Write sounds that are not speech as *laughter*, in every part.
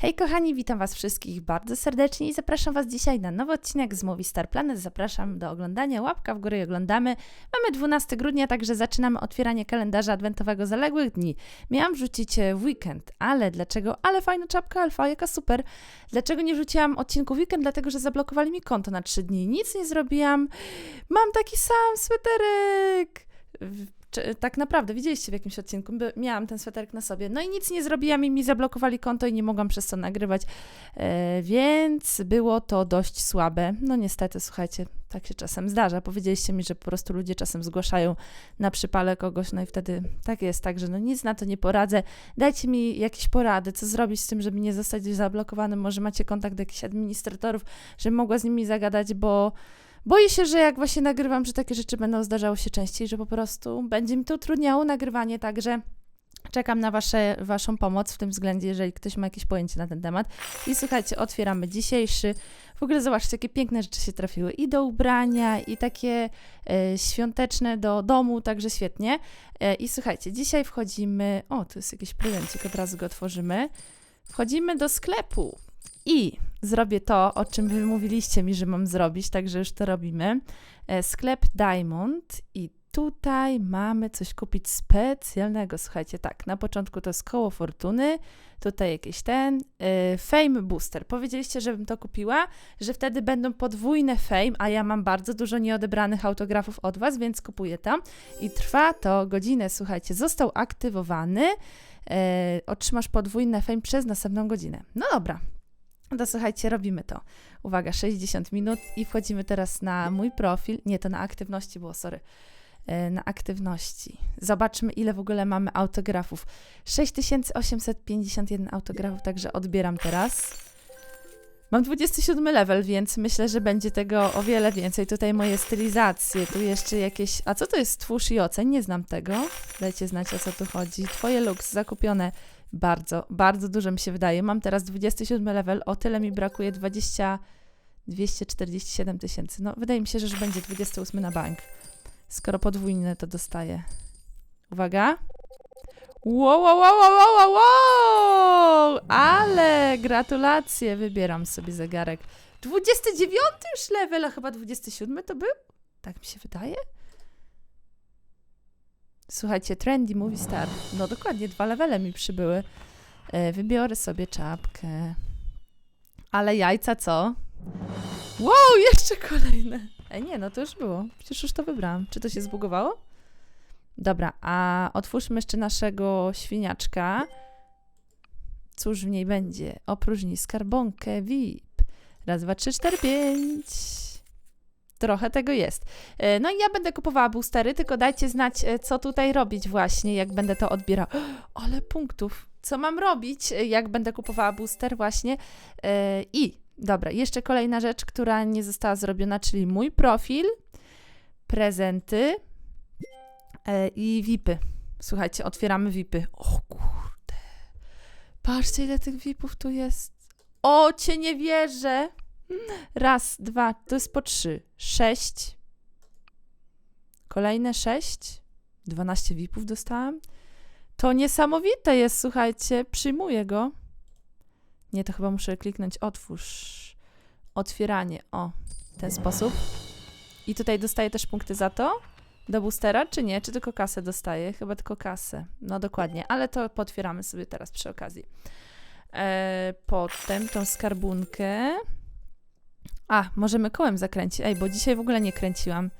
Hej kochani, witam Was wszystkich bardzo serdecznie i zapraszam Was dzisiaj na nowy odcinek z Movie Star Planet. Zapraszam do oglądania, łapka w górę i oglądamy. Mamy 12 grudnia, także zaczynamy otwieranie kalendarza adwentowego zaległych dni. Miałam wrzucić e, w weekend, ale dlaczego? Ale fajna czapka alfa, jaka super. Dlaczego nie wrzuciłam odcinku weekend? Dlatego, że zablokowali mi konto na 3 dni. Nic nie zrobiłam. Mam taki sam sweterek. Czy, tak naprawdę, widzieliście w jakimś odcinku, by, miałam ten sweterek na sobie. No i nic nie zrobiłam i mi zablokowali konto i nie mogłam przez to nagrywać, e, więc było to dość słabe. No niestety, słuchajcie, tak się czasem zdarza. Powiedzieliście mi, że po prostu ludzie czasem zgłaszają na przypale kogoś, no i wtedy tak jest, tak, że no nic na to nie poradzę. Dajcie mi jakieś porady, co zrobić z tym, żeby nie zostać zablokowanym. Może macie kontakt do jakichś administratorów, żebym mogła z nimi zagadać, bo Boję się, że jak właśnie nagrywam, że takie rzeczy będą zdarzały się częściej, że po prostu będzie mi to utrudniało nagrywanie, także czekam na wasze, waszą pomoc w tym względzie, jeżeli ktoś ma jakieś pojęcie na ten temat. I słuchajcie, otwieramy dzisiejszy. W ogóle zobaczcie, jakie piękne rzeczy się trafiły i do ubrania, i takie e, świąteczne do domu, także świetnie. E, I słuchajcie, dzisiaj wchodzimy. O, tu jest jakiś prezencik, od razu go otworzymy. Wchodzimy do sklepu i zrobię to, o czym wy mówiliście mi, że mam zrobić, także już to robimy. E, Sklep Diamond i tutaj mamy coś kupić specjalnego. Słuchajcie, tak, na początku to jest koło fortuny, tutaj jakiś ten, e, Fame Booster. Powiedzieliście, żebym to kupiła, że wtedy będą podwójne Fame, a ja mam bardzo dużo nieodebranych autografów od was, więc kupuję tam i trwa to godzinę. Słuchajcie, został aktywowany. E, otrzymasz podwójne Fame przez następną godzinę. No dobra, to słuchajcie, robimy to. Uwaga, 60 minut i wchodzimy teraz na mój profil. Nie, to na aktywności było, sorry. E, Na aktywności. Zobaczmy, ile w ogóle mamy autografów. 6851 autografów, także odbieram teraz. Mam 27 level, więc myślę, że będzie tego o wiele więcej. Tutaj moje stylizacje, tu jeszcze jakieś... A co to jest twórz i oceń? Nie znam tego. Dajcie znać, o co tu chodzi. Twoje looks zakupione bardzo, bardzo dużo mi się wydaje. Mam teraz 27 level, o tyle mi brakuje 20... 247 tysięcy. No, wydaje mi się, że już będzie 28 na bank. Skoro podwójne to dostaję. Uwaga. Wow, wow, wow, wow, wow, wow! Ale gratulacje, wybieram sobie zegarek. 29 już level, a chyba 27 to był? Tak mi się wydaje. Słuchajcie, trendy movie star. No dokładnie, dwa levele mi przybyły. E, wybiorę sobie czapkę. Ale jajca co? Wow, jeszcze kolejne. Ej, nie, no to już było. Przecież już to wybrałam. Czy to się zbugowało? Dobra, a otwórzmy jeszcze naszego świniaczka. Cóż w niej będzie? Opróżnij skarbonkę VIP. Raz, dwa, trzy, cztery, pięć. Trochę tego jest. E, No i ja będę kupowała boostery, tylko dajcie znać, e, co tutaj robić właśnie, jak będę to odbierała. *gasps* Ale punktów. Co mam robić, e, jak będę kupowała booster właśnie? I, dobra, jeszcze kolejna rzecz, która nie została zrobiona, czyli mój profil, prezenty i VIPy. Słuchajcie, otwieramy VIPy. O kurde. Patrzcie, ile tych VIPów tu jest. O, cię nie wierzę. Raz, dwa, to jest po trzy. Sześć. Kolejne sześć. Dwanaście VIPów dostałam. To niesamowite jest, słuchajcie. Przyjmuję go. Nie, to chyba muszę kliknąć otwórz. Otwieranie. O, w ten sposób. I tutaj dostaję też punkty za to. Do boostera, czy nie? Czy tylko kasę dostaję? Chyba tylko kasę. No dokładnie, ale to potwieramy sobie teraz przy okazji. E, potem tą skarbunkę. A, możemy kołem zakręcić. Ej, bo dzisiaj w ogóle nie kręciłam.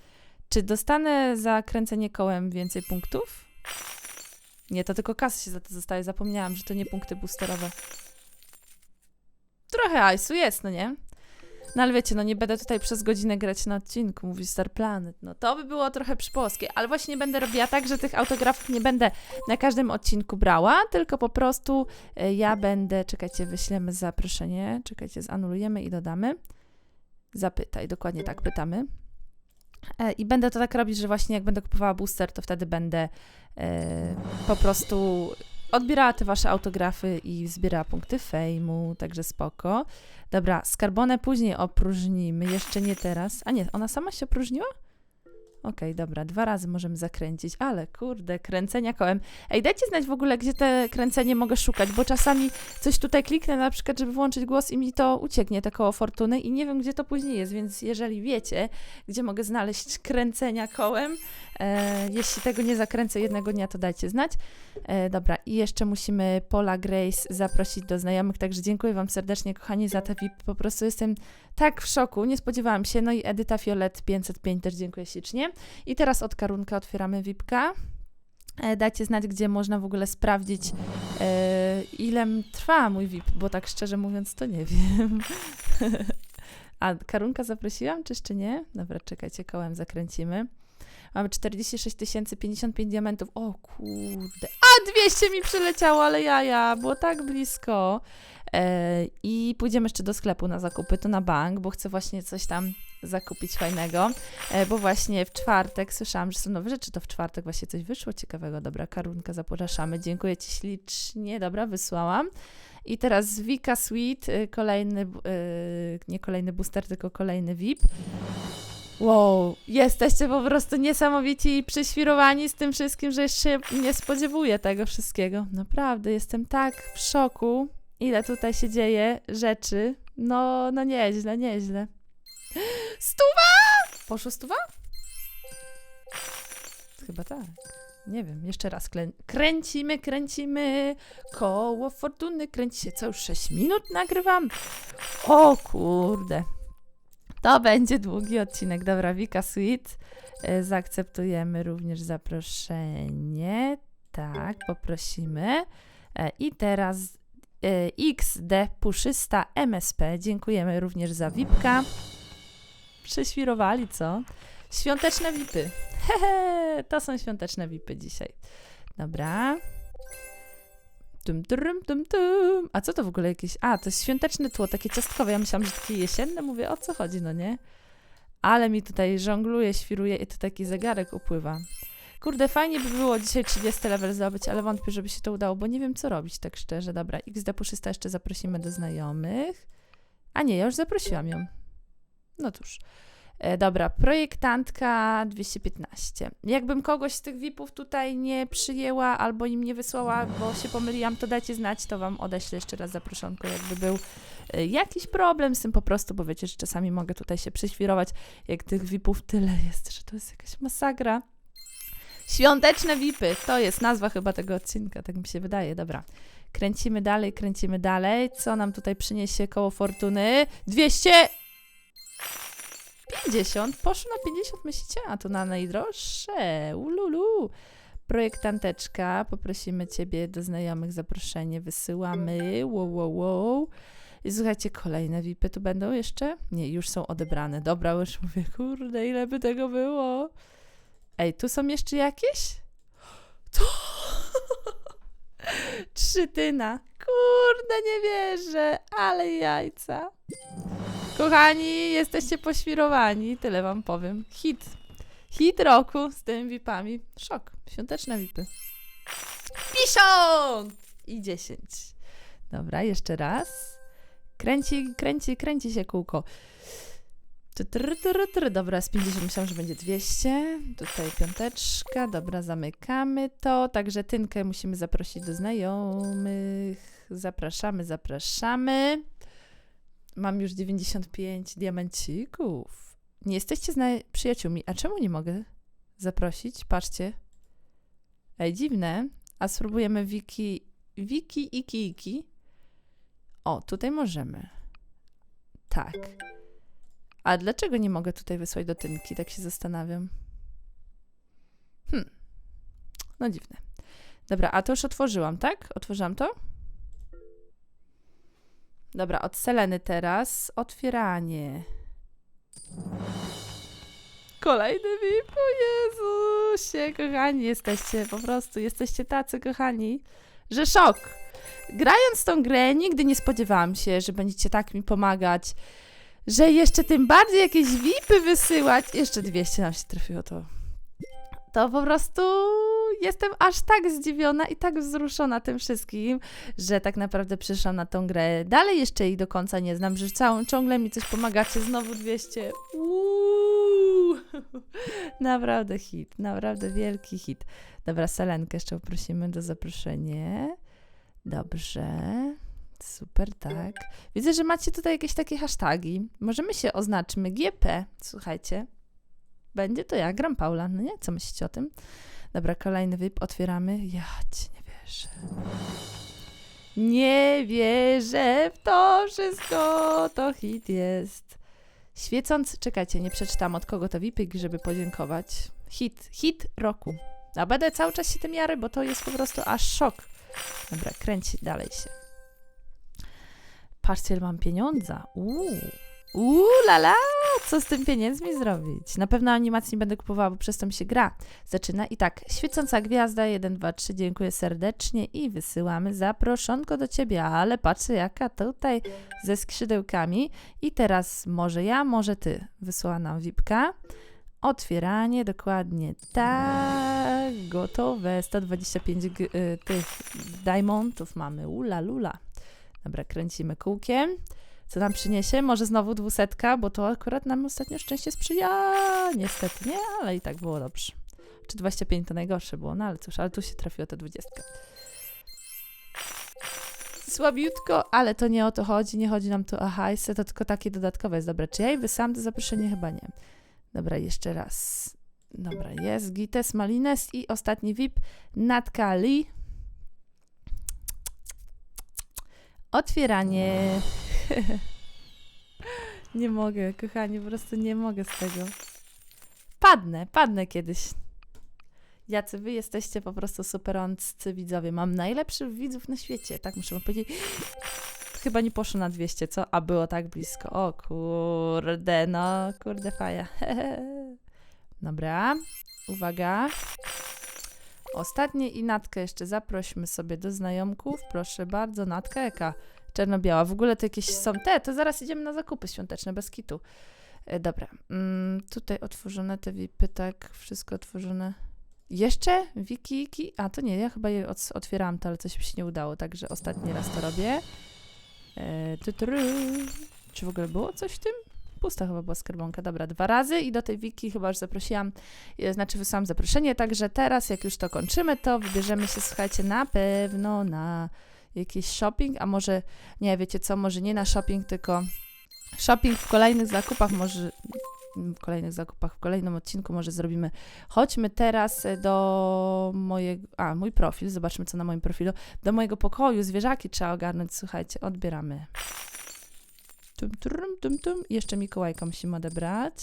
Czy dostanę za kręcenie kołem więcej punktów? Nie, to tylko kasy się za to zostaje. Zapomniałam, że to nie punkty boosterowe. Trochę hajsu jest, no nie? No ale wiecie, no nie będę tutaj przez godzinę grać na odcinku, mówi Star Planet. No to by było trochę przypolskie, ale właśnie będę robiła tak, że tych autografów nie będę na każdym odcinku brała, tylko po prostu e, ja będę, czekajcie, wyślemy zaproszenie, czekajcie, zanulujemy i dodamy. Zapytaj, dokładnie tak pytamy. E, I będę to tak robić, że właśnie jak będę kupowała booster, to wtedy będę e, po prostu odbierała te wasze autografy i zbierała punkty fejmu, także spoko. Dobra, skarbonę później opróżnimy, jeszcze nie teraz. A nie, ona sama się opróżniła? Okej, dobra, dwa razy możemy zakręcić, ale kurde, kręcenia kołem. Ej, dajcie znać w ogóle, gdzie te kręcenie mogę szukać, bo czasami coś tutaj kliknę, na przykład, żeby włączyć głos i mi to ucieknie, te koło fortuny i nie wiem, gdzie to później jest, więc jeżeli wiecie, gdzie mogę znaleźć kręcenia kołem, e, jeśli tego nie zakręcę jednego dnia, to dajcie znać. E, dobra, i jeszcze musimy Pola Grace zaprosić do znajomych, także dziękuję Wam serdecznie, kochani, za te VIP. Po prostu jestem tak w szoku, nie spodziewałam się. No i Edyta Fiolet 505 też dziękuję ślicznie. I teraz od Karunka otwieramy VIPka. E, Dajcie znać, gdzie można w ogóle sprawdzić, e, ile trwa mój VIP, bo tak szczerze mówiąc, to nie wiem. *laughs* A Karunka zaprosiłam, czy jeszcze nie? Dobra, czekajcie, kołem zakręcimy. Mamy 46 tysięcy, 55 diamentów. O kurde. A 200 mi przyleciało, ale jaja, było tak blisko. E, I pójdziemy jeszcze do sklepu na zakupy, to na bank, bo chcę właśnie coś tam zakupić fajnego. E, bo właśnie w czwartek słyszałam, że są nowe rzeczy, to w czwartek właśnie coś wyszło ciekawego. Dobra, Karunka, zapraszamy. Dziękuję Ci ślicznie. Dobra, wysłałam. I teraz Vika Sweet, y, kolejny, y, nie kolejny booster, tylko kolejny VIP. Wow, jesteście po prostu niesamowici i przyświrowani z tym wszystkim, że jeszcze nie spodziewuję tego wszystkiego. Naprawdę, jestem tak w szoku, ile tutaj się dzieje rzeczy. No, no nieźle, nieźle. Stuwa! Poszło stuwa? Chyba tak. Nie wiem, jeszcze raz klę- kręcimy, kręcimy. Koło fortuny kręci się. Co już 6 minut nagrywam? O kurde. To będzie długi odcinek. Dobra, Wika Sweet. E, Zaakceptujemy również zaproszenie. Tak, poprosimy. E, I teraz e, XD Puszysta MSP. Dziękujemy również za VIPka. Prześwirowali, co? Świąteczne VIPy. Hehe, to są świąteczne VIPy dzisiaj. Dobra. Tum, tum, tum. A co to w ogóle jakieś? A, to jest świąteczne tło, takie ciastkowe. Ja myślałam, że takie jesienne. Mówię, o co chodzi, no nie? Ale mi tutaj żongluje, świruje i to taki zegarek upływa. Kurde, fajnie by było dzisiaj 30 level zdobyć, ale wątpię, żeby się to udało, bo nie wiem, co robić, tak szczerze. Dobra, XD Puszysta jeszcze zaprosimy do znajomych. A nie, ja już zaprosiłam ją. No cóż. E, dobra, projektantka 215. Jakbym kogoś z tych VIP-ów tutaj nie przyjęła albo im nie wysłała, bo się pomyliłam, to dajcie znać, to wam odeślę jeszcze raz zaproszonko, jakby był e, jakiś problem z tym po prostu, bo wiecie, że czasami mogę tutaj się prześwirować, jak tych VIP-ów tyle jest, że to jest jakaś masakra. Świąteczne VIPy, to jest nazwa chyba tego odcinka, tak mi się wydaje, dobra. Kręcimy dalej, kręcimy dalej. Co nam tutaj przyniesie koło fortuny? 200! 50. Poszło na 50, myślicie? A to na najdroższe. Ululu. Projektanteczka, poprosimy Ciebie do znajomych zaproszenie, wysyłamy. Wow, wow, wow. I słuchajcie, kolejne VIPy tu będą jeszcze? Nie, już są odebrane. Dobra, już mówię, kurde, ile by tego było? Ej, tu są jeszcze jakieś? To... *laughs* Trzytyna. Kurde, nie wierzę, ale jajca. Kochani, jesteście poświrowani, tyle wam powiem. Hit. Hit roku z tymi VIPami. Szok. Świąteczne VIPy. 50! I 10. Dobra, jeszcze raz. Kręci, kręci, kręci się kółko. Tr, tr, tr. Dobra, z 50 myślałam, że będzie 200. Tutaj piąteczka. Dobra, zamykamy to. Także Tynkę musimy zaprosić do znajomych. Zapraszamy, zapraszamy. Mam już 95 diamencików. Nie jesteście zna- przyjaciółmi. A czemu nie mogę zaprosić? Patrzcie. Ej, dziwne. A spróbujemy wiki, wiki, iki, iki. O, tutaj możemy. Tak. A dlaczego nie mogę tutaj wysłać do tynki? Tak się zastanawiam. Hmm. No dziwne. Dobra, a to już otworzyłam, tak? Otworzyłam to? Dobra, od Seleny teraz. Otwieranie. Kolejny VIP, o Jezusie, kochani jesteście, po prostu jesteście tacy kochani, że szok. Grając tą grę, nigdy nie spodziewałam się, że będziecie tak mi pomagać, że jeszcze tym bardziej jakieś VIPy wysyłać. Jeszcze 200 nam się trafiło, to to po prostu jestem aż tak zdziwiona i tak wzruszona tym wszystkim, że tak naprawdę przyszłam na tą grę. Dalej jeszcze jej do końca nie znam, że całą, ciągle mi coś pomagacie. Znowu 200. Uuu. *laughs* naprawdę hit, naprawdę wielki hit. Dobra, Selenkę jeszcze poprosimy do zaproszenia. Dobrze. Super, tak. Widzę, że macie tutaj jakieś takie hasztagi. Możemy się oznaczmy GP. Słuchajcie. Będzie to ja, gram Paula. No nie? Co myślicie o tym? Dobra, kolejny VIP otwieramy. Ja ci nie wierzę. Nie wierzę w to wszystko. To hit jest. Świecąc, czekajcie, nie przeczytam od kogo to VIPik, żeby podziękować. Hit, hit roku. A będę cały czas się tym jary, bo to jest po prostu aż szok. Dobra, kręci dalej się. Patrzcie, ile mam pieniądza. Uuu. Uuu, lala, co z tym pieniędzmi zrobić? Na pewno animacji nie będę kupowała, bo przez to mi się gra. Zaczyna i tak, świecąca gwiazda, 1, 2, 3, dziękuję serdecznie i wysyłamy zaproszonko do ciebie, ale patrzę jaka tutaj ze skrzydełkami. I teraz może ja, może ty. Wysłała nam Wipka. Otwieranie, dokładnie tak, gotowe. 125 g- y, tych diamondów mamy, ula lula. Dobra, kręcimy kółkiem. Co nam przyniesie? Może znowu dwusetka, bo to akurat nam ostatnio szczęście sprzyja. Niestety nie, ale i tak było dobrze. Czy 25 to najgorsze było, no ale cóż, ale tu się trafiło ta 20. Słabiutko, ale to nie o to chodzi, nie chodzi nam tu o hajsy, to tylko takie dodatkowe jest. Dobra, czy ja jej wysłałam to zaproszenie? Chyba nie. Dobra, jeszcze raz. Dobra, jest Gites Malines i ostatni VIP, Natka Lee. Otwieranie. *laughs* nie mogę, kochani, po prostu nie mogę z tego. Padnę, padnę kiedyś. Jacy wy jesteście po prostu superący widzowie. Mam najlepszych widzów na świecie, tak muszę powiedzieć. Chyba nie poszło na 200, co? A było tak blisko. O kurde, no kurde faja. *laughs* Dobra, uwaga. Ostatnie i Natkę jeszcze zaprośmy sobie do znajomków. Proszę bardzo, Natka jaka czarno-biała. W ogóle to jakieś są te, to zaraz idziemy na zakupy świąteczne, bez kitu. E, dobra, mm, tutaj otworzone te VIPy, tak, wszystko otworzone. Jeszcze? Wiki, Wiki? A, to nie, ja chyba je otwierałam to, ale coś mi się nie udało, także ostatni raz to robię. E, tuturu. Czy w ogóle było coś w tym? Pusta chyba była skarbonka. Dobra, dwa razy i do tej Wiki chyba już zaprosiłam, e, znaczy wysłałam zaproszenie, także teraz jak już to kończymy, to wybierzemy się, słuchajcie, na pewno na jakiś shopping, a może, nie wiecie co, może nie na shopping, tylko shopping w kolejnych zakupach, może w kolejnych zakupach, w kolejnym odcinku może zrobimy. Chodźmy teraz do mojego, a mój profil, zobaczmy co na moim profilu, do mojego pokoju, zwierzaki trzeba ogarnąć, słuchajcie, odbieramy. Tum, tum, tum, tum. Jeszcze Mikołajka musimy odebrać.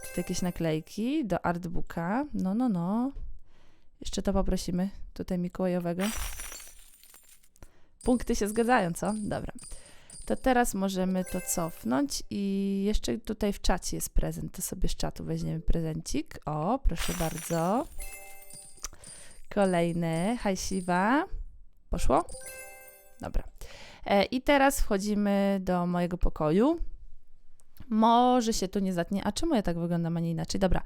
Tutaj jakieś naklejki do artbooka. No, no, no. Jeszcze to poprosimy tutaj Mikołajowego. Punkty się zgadzają, co? Dobra. To teraz możemy to cofnąć i jeszcze tutaj w czacie jest prezent, to sobie z czatu weźmiemy prezencik. O, proszę bardzo. Kolejny, hajsiwa. Poszło? Dobra. E, I teraz wchodzimy do mojego pokoju. Może się tu nie zatnie. A czemu ja tak wyglądam, a nie inaczej? Dobra,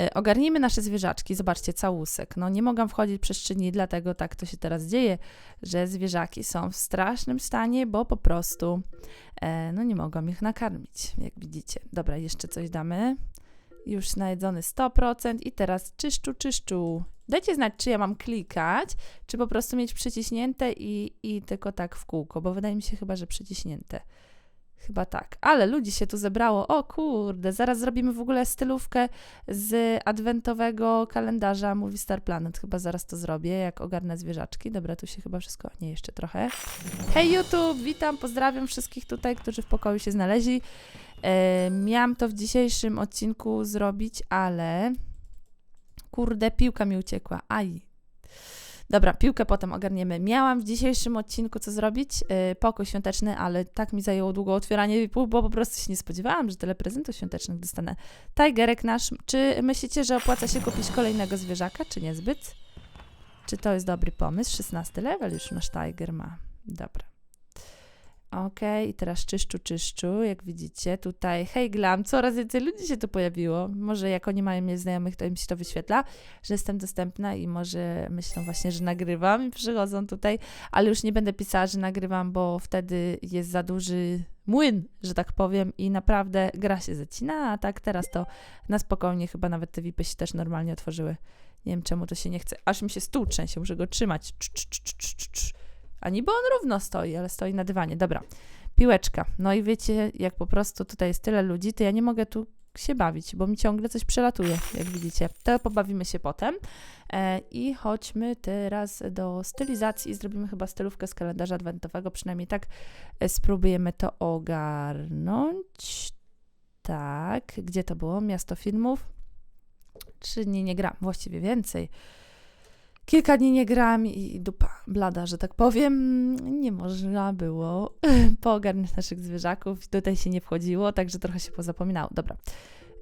e, ogarnijmy nasze zwierzaczki. Zobaczcie, całusek. No nie mogłam wchodzić przez czynni, dlatego tak to się teraz dzieje, że zwierzaki są w strasznym stanie, bo po prostu e, no nie mogłam ich nakarmić, jak widzicie. Dobra, jeszcze coś damy. Już najedzony 100% i teraz czyszczu, czyszczu. Dajcie znać, czy ja mam klikać, czy po prostu mieć przyciśnięte i, i tylko tak w kółko, bo wydaje mi się chyba, że przyciśnięte. Chyba tak. Ale ludzi się tu zebrało. O kurde, zaraz zrobimy w ogóle stylówkę z adwentowego kalendarza Movie Star Planet. Chyba zaraz to zrobię, jak ogarnę zwierzaczki. Dobra, tu się chyba wszystko... Nie, jeszcze trochę. Hej YouTube, witam, pozdrawiam wszystkich tutaj, którzy w pokoju się znaleźli. E, miałam to w dzisiejszym odcinku zrobić, ale... Kurde, piłka mi uciekła. Aj, Dobra, piłkę potem ogarniemy. Miałam w dzisiejszym odcinku co zrobić, yy, pokój świąteczny, ale tak mi zajęło długo otwieranie VIP-ów, bo po prostu się nie spodziewałam, że tyle prezentów świątecznych dostanę. Tigerek nasz, czy myślicie, że opłaca się kupić kolejnego zwierzaka, czy niezbyt? Czy to jest dobry pomysł? 16 level już nasz Tiger ma. Dobra. Okej, i teraz czyszczu, czyszczu, jak widzicie, tutaj hej glam, coraz więcej ludzi się tu pojawiło. Może jak oni mają mnie znajomych, to im się to wyświetla, że jestem dostępna i może myślą właśnie, że nagrywam i przychodzą tutaj, ale już nie będę pisała, że nagrywam, bo wtedy jest za duży młyn, że tak powiem i naprawdę gra się zacina, a tak teraz to na spokojnie chyba nawet te VIPy się też normalnie otworzyły. Nie wiem czemu to się nie chce, aż mi się stół trzęsie, muszę go trzymać. Cz, cz, cz, cz, cz. A niby on równo stoi, ale stoi na dywanie. Dobra, piłeczka. No i wiecie, jak po prostu tutaj jest tyle ludzi, to ja nie mogę tu się bawić, bo mi ciągle coś przelatuje, jak widzicie. To pobawimy się potem. E, I chodźmy teraz do stylizacji i zrobimy chyba stylówkę z kalendarza adwentowego, przynajmniej tak e, spróbujemy to ogarnąć. Tak, gdzie to było? Miasto filmów? Czy nie, nie gram? Właściwie więcej. Kilka dni nie gram i dupa blada, że tak powiem. Nie można było *laughs* poogarniać naszych zwierzaków. Tutaj się nie wchodziło, także trochę się pozapominało. Dobra.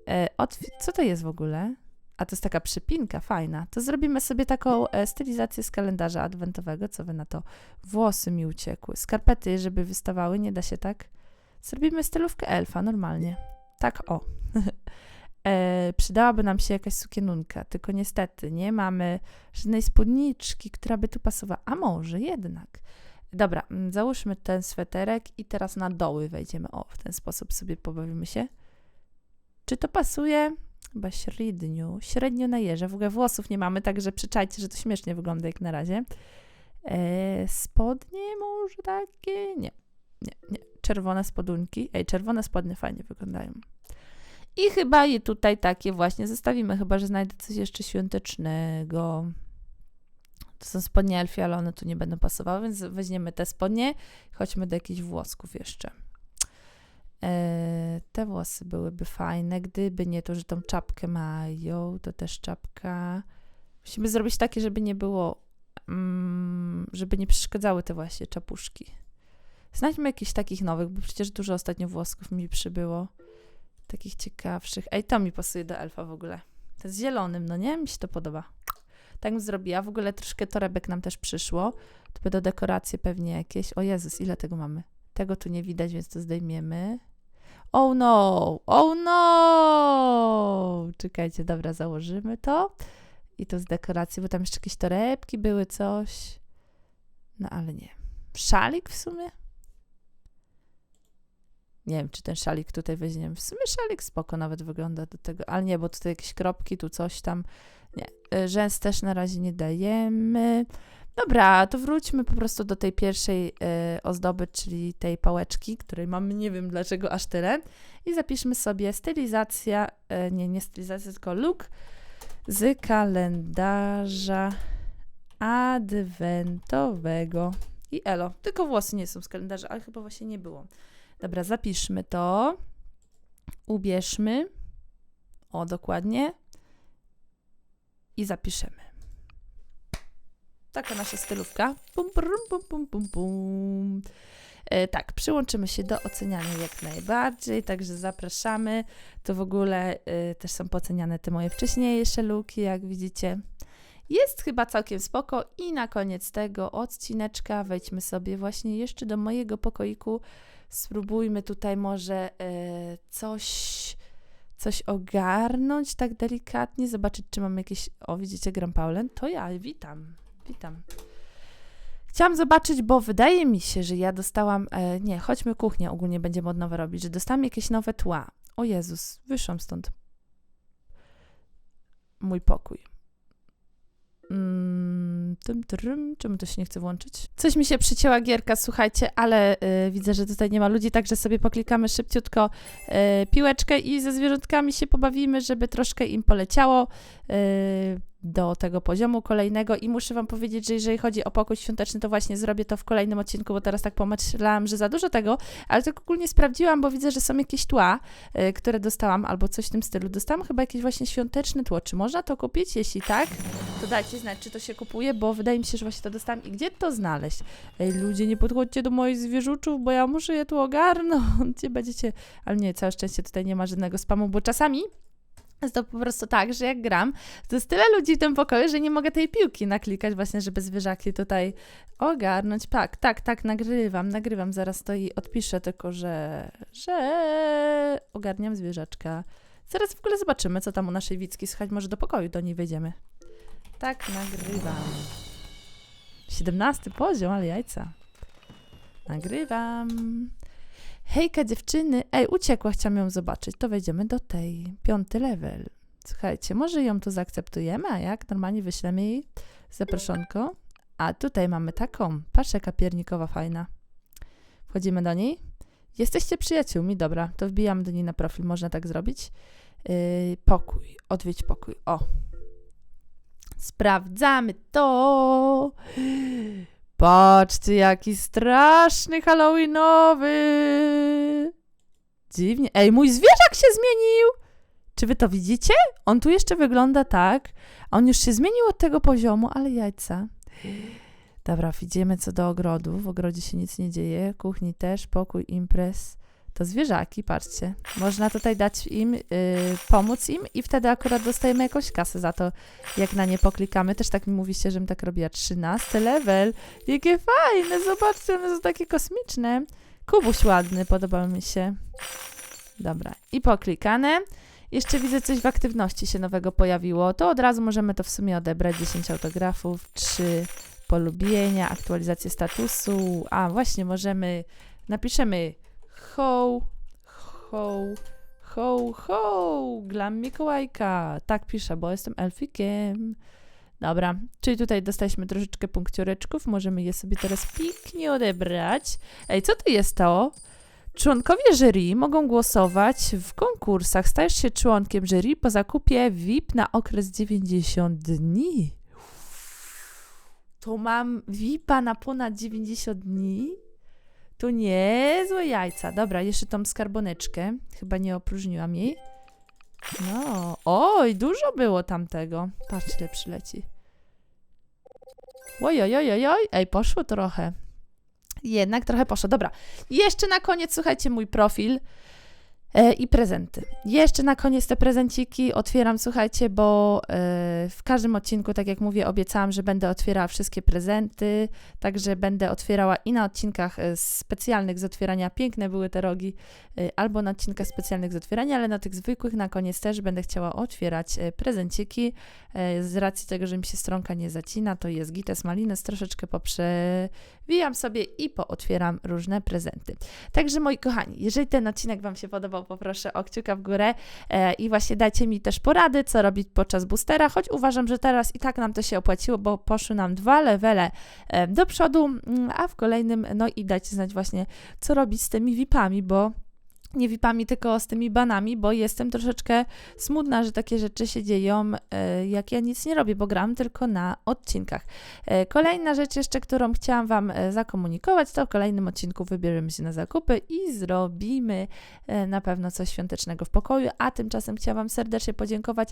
E, otw- co to jest w ogóle? A to jest taka przypinka, fajna. To zrobimy sobie taką e, stylizację z kalendarza adwentowego. Co wy na to? Włosy mi uciekły. Skarpety, żeby wystawały, nie da się tak. Zrobimy stylówkę elfa, normalnie. Tak, o. *laughs* e, przydałaby nam się jakaś sukienunka, tylko niestety nie mamy żadnej spódniczki, która by tu pasowała. A może jednak. Dobra, mm, załóżmy ten sweterek i teraz na doły wejdziemy. O, w ten sposób sobie pobawimy się. Czy to pasuje? Chyba średnio. Średnio na jeże. W ogóle włosów nie mamy, także przyczajcie, że to śmiesznie wygląda jak na razie. E, spodnie może takie? Nie, nie, nie. Czerwone spodunki. Ej, czerwone spodnie fajnie wyglądają. I chyba je tutaj takie właśnie zostawimy, chyba że znajdę coś jeszcze świątecznego. To są spodnie elfie, ale one tu nie będą pasowały, więc weźmiemy te spodnie. Chodźmy do jakichś włosków jeszcze. E, te włosy byłyby fajne, gdyby nie to, że tą czapkę mają, to też czapka. Musimy zrobić takie, żeby nie było, mm, żeby nie przeszkadzały te właśnie czapuszki. Znajdźmy jakichś takich nowych, bo przecież dużo ostatnio włosków mi przybyło. Takich ciekawszych. Ej, to mi pasuje do elfa w ogóle. To z zielonym, no nie? Mi się to podoba. Tak bym zrobiła. W ogóle troszkę torebek nam też przyszło. To będą dekoracje pewnie jakieś. O Jezus, ile tego mamy? Tego tu nie widać, więc to zdejmiemy. Oh no! Oh no! Czekajcie, dobra, założymy to. I to z dekoracji, bo tam jeszcze jakieś torebki były, coś. No ale nie. Szalik w sumie? Nie wiem, czy ten szalik tutaj weźmiemy. W sumie szalik spoko nawet wygląda do tego, ale nie, bo tutaj jakieś kropki, tu coś tam. Nie, y, rzęs też na razie nie dajemy. Dobra, to wróćmy po prostu do tej pierwszej y, ozdoby, czyli tej pałeczki, której mamy nie wiem dlaczego aż tyle. I zapiszmy sobie stylizacja, y, nie, nie stylizacja, tylko look z kalendarza adwentowego. I elo, tylko włosy nie są z kalendarza, ale chyba właśnie nie było. Dobra, zapiszmy to. Ubierzmy. O, dokładnie. I zapiszemy. Taka nasza stylówka. Pum, pum, pum, pum, pum. E, tak, przyłączymy się do oceniania jak najbardziej, także zapraszamy. To w ogóle e, też są poceniane te moje wcześniejsze luki, jak widzicie. Jest chyba całkiem spoko i na koniec tego odcineczka wejdźmy sobie właśnie jeszcze do mojego pokoiku. Spróbujmy tutaj może e, coś, coś ogarnąć tak delikatnie, zobaczyć czy mam jakieś... O, widzicie, gram Paulen? To ja, witam, witam. Chciałam zobaczyć, bo wydaje mi się, że ja dostałam... E, nie, chodźmy kuchnię, ogólnie będziemy od nowa robić, że dostałam jakieś nowe tła. O Jezus, wyszłam stąd. Mój pokój. Mm, tym, tym, czemu to się nie chce włączyć? Coś mi się przycięła gierka, słuchajcie, ale y, widzę, że tutaj nie ma ludzi, także sobie poklikamy szybciutko y, piłeczkę i ze zwierzątkami się pobawimy, żeby troszkę im poleciało. Y, do tego poziomu kolejnego i muszę Wam powiedzieć, że jeżeli chodzi o pokój świąteczny, to właśnie zrobię to w kolejnym odcinku, bo teraz tak pomyślałam, że za dużo tego, ale tak ogólnie sprawdziłam, bo widzę, że są jakieś tła, y, które dostałam, albo coś w tym stylu. Dostałam chyba jakieś właśnie świąteczne tło. Czy można to kupić? Jeśli tak, to dajcie znać, czy to się kupuje, bo wydaje mi się, że właśnie to dostałam i gdzie to znaleźć? Ej, ludzie, nie podchodźcie do moich zwierzuczów, bo ja muszę je tu ogarnąć. *laughs* Będziecie, ale nie, całe szczęście tutaj nie ma żadnego spamu, bo czasami Jest to po prostu tak, że jak gram, to jest tyle ludzi w tym pokoju, że nie mogę tej piłki naklikać właśnie, żeby zwierzaki tutaj ogarnąć. Tak, tak, tak, nagrywam, nagrywam, zaraz to i odpiszę, tylko że, że ogarniam zwierzaczka. Zaraz w ogóle zobaczymy, co tam u naszej Wicki słychać, może do pokoju do niej wejdziemy. Tak, nagrywam. 17 poziom, ale jajca. Nagrywam. Hejka dziewczyny. Ej, uciekła, chciałam ją zobaczyć. To wejdziemy do tej. Piąty level. Słuchajcie, może ją tu zaakceptujemy, a jak? Normalnie wyślemy jej zaproszonko. A tutaj mamy taką. Patrz, jaka piernikowa fajna. Wchodzimy do niej. Jesteście przyjaciółmi, dobra, to wbijam do niej na profil, można tak zrobić. Yy, pokój, odwiedź pokój. O. Sprawdzamy to. Patrzcie, jaki straszny Halloweenowy. Dziwnie. Ej, mój zwierzak się zmienił. Czy wy to widzicie? On tu jeszcze wygląda tak. A on już się zmienił od tego poziomu, ale jajca. Dobra, idziemy co do ogrodu. W ogrodzie się nic nie dzieje. Kuchni też, pokój, imprez. To zwierzaki, patrzcie. Można tutaj dać im, y, pomóc im i wtedy akurat dostajemy jakąś kasę za to, jak na nie poklikamy. Też tak mi mówiście, żebym tak robiła. 13 level. Jakie fajne, zobaczcie, one są takie kosmiczne. Kubuś ładny, podoba mi się. Dobra, i poklikane. Jeszcze widzę coś w aktywności się nowego pojawiło. To od razu możemy to w sumie odebrać. 10 autografów, 3 polubienia, aktualizację statusu. A, właśnie, możemy, napiszemy ho, ho, ho, ho, glam Mikołajka. Tak piszę, bo jestem elfikiem. Dobra, czyli tutaj dostaliśmy troszeczkę punkcioreczków, możemy je sobie teraz pięknie odebrać. Ej, co to jest to? Członkowie jury mogą głosować w konkursach. Stajesz się członkiem jury po zakupie VIP na okres 90 dni. To mam VIP-a na ponad 90 dni? To niezłe jajca. Dobra, jeszcze tą skarboneczkę. Chyba nie opróżniłam jej. No, oj, dużo było tamtego. Patrz, ile przyleci. Oj, oj, oj, oj, oj. Ej, poszło trochę. Jednak trochę poszło. Dobra, jeszcze na koniec, słuchajcie, mój profil i prezenty. Jeszcze na koniec te prezenciki otwieram, słuchajcie, bo e, w każdym odcinku, tak jak mówię, obiecałam, że będę otwierała wszystkie prezenty, także będę otwierała i na odcinkach e, specjalnych z otwierania, piękne były te rogi, e, albo na odcinkach specjalnych z otwierania, ale na tych zwykłych na koniec też będę chciała otwierać e, prezenciki. E, Z racji tego, że mi się stronka nie zacina, to jest gites malines, troszeczkę poprzewijam sobie i pootwieram różne prezenty. Także moi kochani, jeżeli ten odcinek Wam się podobał, poproszę o kciuka w górę e, i właśnie dajcie mi też porady, co robić podczas boostera, choć uważam, że teraz i tak nam to się opłaciło, bo poszły nam dwa levele e, do przodu, mm, a w kolejnym, no i dajcie znać właśnie, co robić z tymi VIP-ami, bo nie VIP-ami, tylko z tymi banami, bo jestem troszeczkę smutna, że takie rzeczy się dzieją, e, jak ja nic nie robię, bo gram tylko na odcinkach. E, Kolejna rzecz jeszcze, którą chciałam Wam e, zakomunikować, to w kolejnym odcinku wybierzemy się na zakupy i zrobimy na pewno coś świątecznego w pokoju, a tymczasem chciałam Wam serdecznie podziękować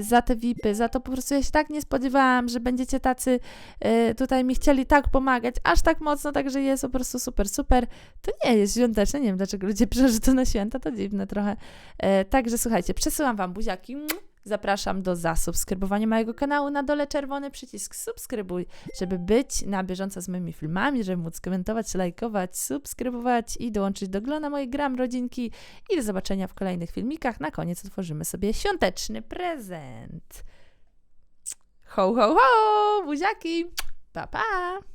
za te VIPy, za to po prostu ja się tak nie spodziewałam, że będziecie tacy tutaj mi chcieli tak pomagać, aż tak mocno, także jest po prostu super, super. To nie jest świąteczne, nie wiem dlaczego ludzie że to na święta, to dziwne trochę. E, także słuchajcie, przesyłam Wam buziaki. Zapraszam do zasubskrybowania mojego kanału. Na dole czerwony przycisk subskrybuj, żeby być na bieżąco z moimi filmami, żeby móc komentować, lajkować, subskrybować i dołączyć do glona mojej gram rodzinki. I do zobaczenia w kolejnych filmikach. Na koniec otworzymy sobie świąteczny prezent. Ho, ho, ho! Buziaki! Pa, pa!